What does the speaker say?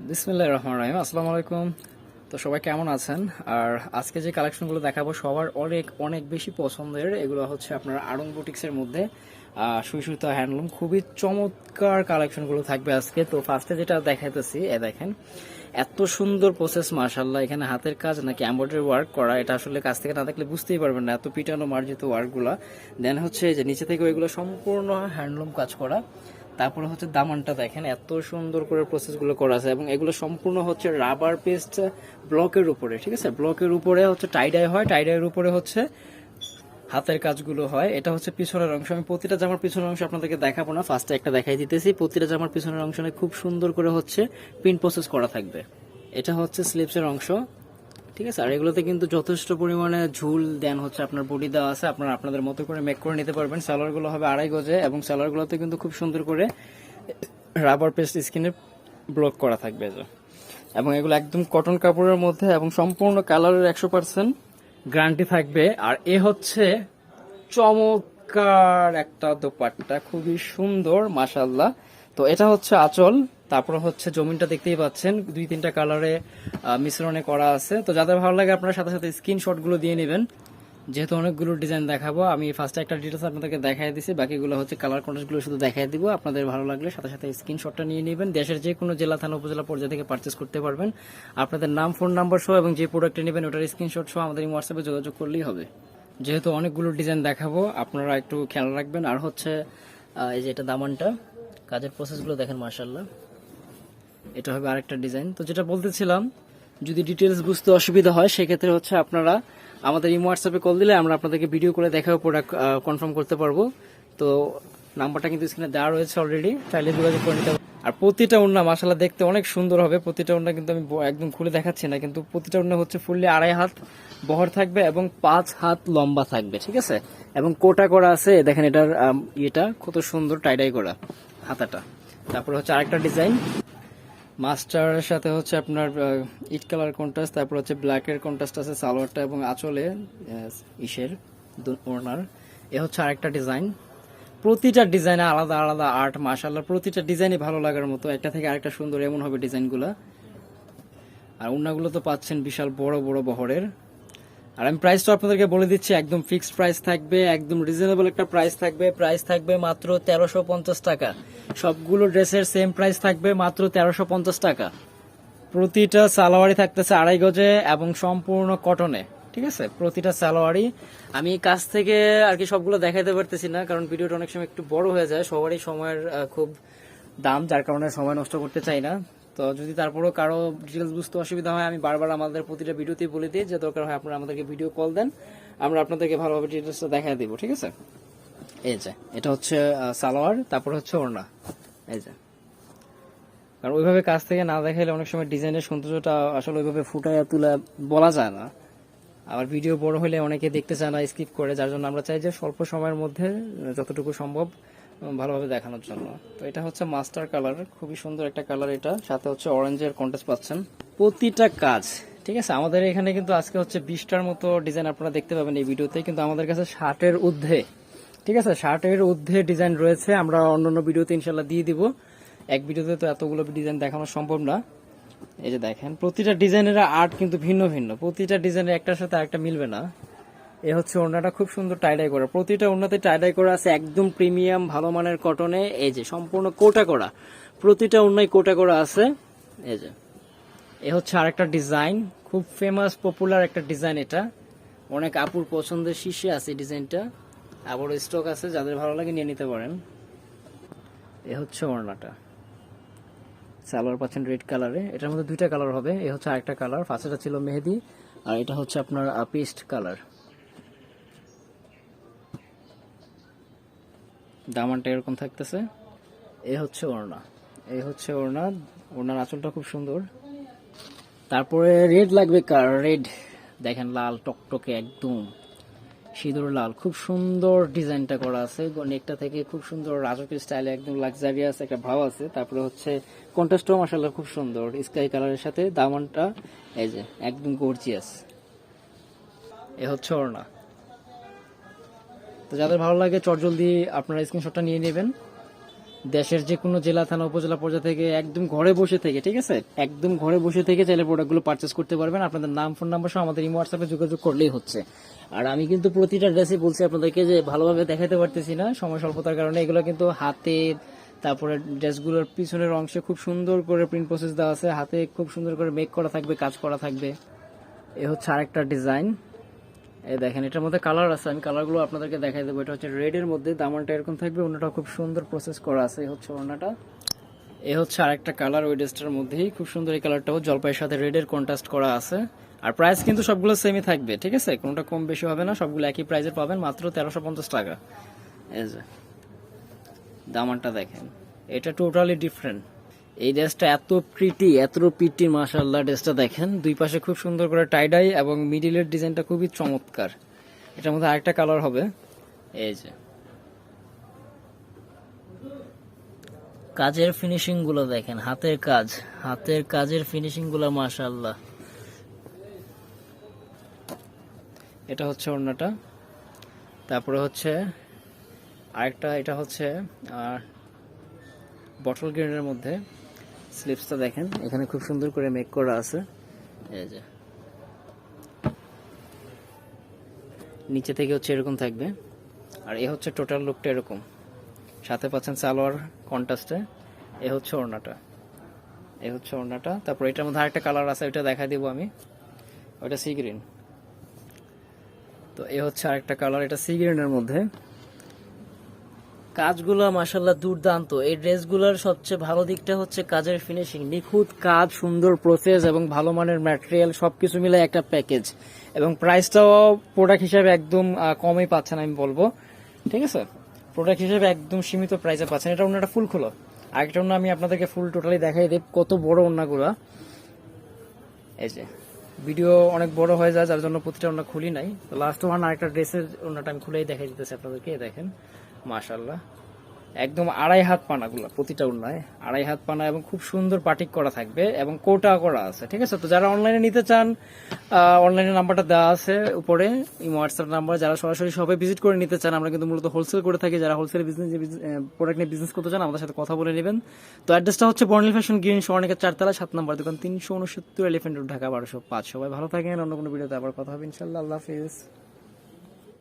বিসমিল্লাহ রহমান রাহিম, আসসালামু আলাইকুম। তো সবাই কেমন আছেন? আর আজকে যে কালেকশনগুলো দেখাবো, সবার অনেক অনেক বেশি পছন্দের। এগুলো হচ্ছে আপনার আড়ং বুটিক্সের মধ্যে। সুতা হ্যান্ডলুম। খুবই চমৎকার কালেকশনগুলো থাকবে আজকে। তো ফার্স্টে যেটা দেখাইতেছি, এ দেখেন, এত সুন্দর প্রসেস মার্শাল্লাহ এখানে হাতের কাজ নাকি এম্ব্রয়ডারি ওয়ার্ক করা, এটা আসলে কাছ থেকে না দেখলে বুঝতেই পারবেন না, এত পিটানো মার্জিত ওয়ার্কগুলো দেন হচ্ছে যে নিচে থেকে এগুলো সম্পূর্ণ হ্যান্ডলুম কাজ করা। তারপরে হচ্ছে দামানটা দেখেন, এত সুন্দর করে প্রসেসগুলো করা আছে এবং এগুলো সম্পূর্ণ হচ্ছে রাবার পেস্ট ব্লকের উপরে, ঠিক আছে? ব্লকের উপরে হচ্ছে টাইডাই হয় টাইডাইয়ের উপরে হচ্ছে হাতের কাজগুলো হয়। এটা হচ্ছে পিছনের অংশ। আমি প্রতিটা জামার পিছনের অংশ আপনাদেরকে দেখাবো না ফার্স্টে একটা দেখাই দিতেছি। প্রতিটা জামার পিছনের অংশ খুব সুন্দর করে হচ্ছে প্রিন্ট প্রসেস করা থাকবে। এটা হচ্ছে স্লিপসের অংশ। ঠিক আছে? আর এগুলোতে কিন্তু যথেষ্ট পরিমাণে ঝুল দেন হচ্ছে আপনার বডি দেওয়া আছে। আপনারা আপনাদের মতো করে মেক করে নিতে পারবেন। সালোয়ারগুলো হবে আড়াই গজে এবং সালোয়ারগুলোতে কিন্তু খুব সুন্দর করে রাবার পেস্ট স্কিনে ব্লক করা থাকবে এবং এগুলো একদম কটন কাপড়ের মধ্যে এবং সম্পূর্ণ কালারের একশো পার্সেন্ট গ্যারান্টি থাকবে। আর এ হচ্ছে চমৎকার একটা দোপাট্টা, খুবই সুন্দর মাসাল্লাহ তো এটা হচ্ছে আচল, তারপর হচ্ছে জমিনটা দেখতেই পাচ্ছেন, দুই তিনটা কালারে মিশ্রণে করা আছে। তো যাদের ভালো লাগে আপনারা সাথে সাথে স্ক্রিনশটগুলো দিয়ে নেবেন। যেহেতু অনেকগুলো ডিজাইন দেখাবো, আমি ফার্স্টে একটা ডিটেলস আপনাদেরকে দেখাই দিছি, বাকিগুলো হচ্ছে কালারগুলো শুধু দেখাই দিব। আপনাদের ভালো লাগলে সাথে সাথে স্ক্রিনশটটা নিয়ে নেবেন। দেশের যে কোনো জেলা, থানা, উপজেলা পর্যায়ে থেকে পারচেস করতে পারবেন। আপনাদের নাম ফোন নাম্বার সহ এবং যে প্রোডাক্টটা নেবেন, ওটার স্ক্রিনশট সহ আমাদের হোয়াটসঅ্যাপে যোগাযোগ করলেই হবে। যেহেতু অনেকগুলো ডিজাইন দেখাবো, আপনারা একটু খেয়াল রাখবেন। আর হচ্ছে এই যে এটা দামানটা, কাজের প্রসেসগুলো দেখেন মার্শাল্লাহ এটা হবে আরেকটা ডিজাইন। তো যেটা বলতেছিলাম, যদি ডিটেলস বুঝতে অসুবিধা হয়, সেক্ষেত্রে হচ্ছে আপনারা আমাদের ইমো হোয়াটসঅ্যাপে কল দিলে আমরা আপনাদেরকে ভিডিও করে দেখাও প্রোডাক্ট কনফার্ম করতে পারব। তো নাম্বারটা কিন্তু স্ক্রিনে দেওয়া রয়েছে অলরেডি চাইলে যোগাযোগ করে নিতে। আর প্রতিটা উন্না মাসালা দেখতে অনেক সুন্দর হবে। প্রতিটা উন্না কিন্তু আমি একদম খুলে দেখাচ্ছি না, কিন্তু প্রতিটা উন্না হচ্ছে ফুললি আড়াই হাত বহর থাকবে এবং পাঁচ হাত লম্বা থাকবে, ঠিক আছে? এবং কোটা করা আছে, দেখেন এটার ইয়েটা, কত সুন্দর টাইডাই করা হাতাটা। তারপরে হচ্ছে আরেকটা ডিজাইন, মাস্টারের সাথে হচ্ছে আপনার ইট কালার কন্ট্রাস্ট, তারপর হচ্ছে ব্ল্যাকের কন্ট্রাস্ট আছে সালোয়ারটা এবং আঁচলে ইসের ওড়নার। এ হচ্ছে আরেকটা ডিজাইন। প্রতিটা ডিজাইনে আলাদা আলাদা আর্ট মাশাল্লাহ প্রতিটা ডিজাইনই ভালো লাগার মতো। একটা থেকে আরেকটা সুন্দর এমন হবে ডিজাইনগুলো। আর ওড়নাগুলো তো পাচ্ছেন বিশাল বড় বড় বহরের। আর আমি প্রাইসটা আপনাদেরকে বলে দিচ্ছি, একদম ফিক্সড প্রাইস থাকবে, একদম রিজনেবল একটা প্রাইস থাকবে। প্রাইস থাকবে মাত্র তেরোশো পঞ্চাশ টাকা। সবগুলো ড্রেসের সেম প্রাইস থাকবে মাত্র তেরোশো পঞ্চাশ টাকা। প্রতিটা সালোয়ারি থাকতেছে আড়াই গজে এবং সম্পূর্ণ কটনে ঠিক আছে? প্রতিটা সালোয়ারই আমি কাছ থেকে আর কি সবগুলো দেখাতে পারতেছি না, কারণ ভিডিওটা অনেক সময় একটু বড় হয়ে যায়। সবারই সময়ের খুব দাম, যার কারণে সময় নষ্ট করতে চাই না। তো যদি তারপরেও কারও ডিটেলস বুঝতে অসুবিধা হয়, আমি বারবার আমাদের প্রতিটা ভিডিওতেই বলে দিই, যে দরকার হয় আপনারা আমাদেরকে ভিডিও কল দেন, আমরা আপনাদেরকে ভালোভাবে ডিটেলসটা দেখাই দিব, ঠিক আছে? এই যে, এটা হচ্ছে সালোয়ার, তারপর হচ্ছে ওড়না। এই যে। কারণ ওইভাবে কাছ থেকে না দেখাইলে অনেক সময় ডিজাইনের সৌন্দর্যটা আসলে ওইভাবে ফুটায় তুলে বলা যায় না। আবার ভিডিও বড় হলে অনেকে দেখতে চায় না স্কিপ করে, যার জন্য আমরা চাই যে স্বল্প সময়ের মধ্যে যতটুকু সম্ভব ভালোভাবে দেখানোর জন্য। তো এটা হচ্ছে মাস্টার কালার খুবই সুন্দর একটা কালার এটা। সাথে হচ্ছে অরেঞ্জের কন্টেস্ট পাচ্ছেন। প্রতিটা কাজ, ঠিক আছে? আমাদের এখানে কিন্তু আজকে হচ্ছে বিশটার মতো ডিজাইন আপনারা দেখতে পাবেন এই ভিডিওতে কিন্তু আমাদের কাছে শার্টের ঊর্ধ্বে, ঠিক আছে? শার্টের ঊর্ধ্বে ডিজাইন রয়েছে, আমরা অন্যান্য ভিডিওতে ইনশাল্লাহ দিয়ে দিব। এক ভিডিওতে তো এতগুলো ডিজাইন দেখানো সম্ভব না। এই যে দেখেন, প্রতিটা ডিজাইনের আর্ট কিন্তু ভিন্ন ভিন্ন। প্রতিটা ডিজাইনের একটার সাথে আরেকটা মিলবে না। এ হচ্ছে ওড়নাটা খুব সুন্দর টাইডাই করা। প্রতিটা ওড়নাতে টাইডাই করা আছে একদম প্রিমিয়াম ভালো মানের কটনে এই যে সম্পূর্ণ কোটা করা। প্রতিটা ওড়নায় কোটা করা আছে। এই যে। এ হচ্ছে আরেকটা ডিজাইন। খুব ফেমাস পপুলার একটা ডিজাইন এটা। অনেক আপুর পছন্দের শীর্ষে আছে ডিজাইনটা। আবারও স্টক আছে, যাদের ভালো লাগে নিয়ে নিতে পারেন। এ হচ্ছে ওড়নাটা। সালোয়ার পাচ্ছেন রেড কালারে। এটার মধ্যে দুইটা কালার হবে। এ হচ্ছে আরেকটা কালার। ফার্স্টটা ছিল মেহেদি আর এটা হচ্ছে আপনার পেস্ট কালার। দামানটা এরকম থাকতেছে। এ হচ্ছে ওড়না। এই হচ্ছে ওড়না। ওড়নার আঁচলটা খুব সুন্দর। তারপরে রেড লাগবে কার? রেড। দেখেন লাল, টকটকে একদম। সিঁদুর লাল। খুব সুন্দর ডিজাইনটা করা আছে। নেকটা থেকে খুব সুন্দর রাজকীয় স্টাইলে একদম লাক্সারিয়াস একটা ভাব আছে। তারপরে হচ্ছে কন্ট্রাস্টও মাসাল্লাহ খুব সুন্দর। স্কাই কালারের সাথে দামানটা, এই যে, একদম গর্জিয়াস এ হচ্ছে ওড়না। তো যাদের ভালো লাগে চটজলদি আপনারা স্ক্রিনশটটা নিয়ে নেবেন। দেশের যে কোনো জেলা, থানা, উপজেলা পর্যায়ে থেকে একদম ঘরে বসে থেকে, ঠিক আছে? একদম ঘরে বসে থেকে চাইলে প্রোডাক্টগুলো পারচেস করতে পারবেন। আপনাদের নাম ফোন নাম্বার সহ আমাদের হোয়াটসঅ্যাপে যোগাযোগ করলেই হচ্ছে। আর আমি কিন্তু প্রতিটা ড্রেসই বলছি আপনাদেরকে যে ভালোভাবে দেখাতে পারতেছি না। সময় স্বল্পতার কারণে এগুলো কিন্তু হাতে, তারপরে ড্রেসগুলোর পিছনের অংশে খুব সুন্দর করে প্রিন্ট প্রসেস দেওয়া আছে। হাতে খুব সুন্দর করে মেক করা থাকবে, কাজ করা থাকবে। এ হচ্ছে আরেকটা ডিজাইন এই দেখেন, এটার মধ্যে কালার আছে, আমি কালারগুলো আপনাদেরকে দেখাই দেবো। এটা হচ্ছে রেডের মধ্যে, দামানটা এরকম থাকবে অন্যটা খুব সুন্দর প্রসেস করা আছে, এই হচ্ছে অন্যটা এ হচ্ছে আরেকটা কালার ওই ড্রেসটার মধ্যেই। খুব সুন্দর এই কালারটাও জলপাইয়ের সাথে রেডের কন্ট্রাস্ট করা আছে। আর প্রাইস কিন্তু সবগুলো সেমই থাকবে, ঠিক আছে? কোনোটা কম বেশি হবে না, সবগুলো একই প্রাইসে পাবেন, মাত্র তেরোশো পঞ্চাশ টাকা। এই যে, দামানটা দেখেন, এটা টোটালি ডিফারেন্ট এই ড্রেসটা এত প্রিটি এত প্রিটি মাশাল্লাহ ড্রেসটা দেখেন। দুই পাশে খুব সুন্দর করে টাইডাই এবং মিডিলের ডিজাইনটা খুবই চমৎকার। এটার মধ্যে আরেকটা কালার হবে। এই যে। কাজের ফিনিশিংগুলো দেখেন, হাতের কাজ। হাতের কাজের ফিনিশিংগুলো মাশাল্লাহ এটা হচ্ছে ওড়নাটা। তারপরে হচ্ছে আরেকটা, এটা হচ্ছে আর বটল গ্রিনের মধ্যে। স্লিপসটা দেখেন। এখানে খুব সুন্দর করে মেক করা আছে। এই যে। নিচে থেকে হচ্ছে এরকম থাকবে। আর এ হচ্ছে টোটাল লুকটা এরকম। সাথে পাচ্ছেন সালোয়ার কন্ট্রাস্টে এ। হচ্ছে ওড়নাটা। এ হচ্ছে ওড়নাটা। তারপর এটার মধ্যে আরেকটা কালার আছে, ওইটা দেখা দিব আমি। ওইটা সি গ্রিন তো এ হচ্ছে আরেকটা কালার এটা সি গ্রিনের মধ্যে। কাজগুলো মাসাল্লাহ দুর্দান্ত। এই ড্রেসগুলোর সবচেয়ে ভালো দিকটা হচ্ছে কাজের ফিনিশিং নিখুঁত কাজ, সুন্দর প্রসেস এবং ভালো মানের ম্যাটেরিয়াল সবকিছু মিলে একটা প্যাকেজ এবং প্রাইসটাও প্রোডাক্ট হিসাবে একদম কমই পাচ্ছেন আমি বলব। ঠিক আছে? প্রোডাক্ট হিসেবে একদম সীমিত প্রাইসে পাচ্ছেন। এটা অন্যটা ফুল খোলো। আরেকটা অন্য আমি আপনাদেরকে ফুল টোটালি দেখাই দেব কত বড় অন্যগুলা। এই যে। ভিডিও অনেক বড় হয়ে যায়, যার জন্য প্রতিটা ওনা খুলি নাই। লাস্ট ওয়ান আরেকটা ড্রেসের ওনাটা আমি খুলেই দেখাই দিতেছি আপনাদেরকে দেখেন। মাশাল্লাহ একদম আড়াই হাত পানাগুলো, প্রতিটা উন্নয় আড়াই হাত পানা এবং খুব সুন্দর পাটিক করা থাকবে এবং কোটা করা আছে, ঠিক আছে? তো যারা অনলাইনে নিতে চান অনলাইনে নাম্বারটা দেওয়া আছে উপরে হোয়াটসঅ্যাপ নাম্বার যারা সরাসরি সবাই ভিজিট করে নিতে চান, আমরা কিন্তু মূলত হোলসেল করে থাকি। যারা হোলসেল বিজনেস প্রোডাক্ট নিয়ে বিজনেস করতে চান, আমাদের সাথে কথা বলে নেবেন। তো অ্যাড্রেসটা হচ্ছে বর্ণিল ফ্যাশন গ্রিন স্বর্ণিকের চারতলা, সাত নম্বর দোকান, তিনশো উনসত্তর এলিফেন্ট রোড ঢাকা, বারোশো পাঁচ। সবাই ভালো থাকেন, অন্য কোনো ভিডিওতে আবার কথা হবে ইনশাল্লাহ আল্লাহ হাফিজ।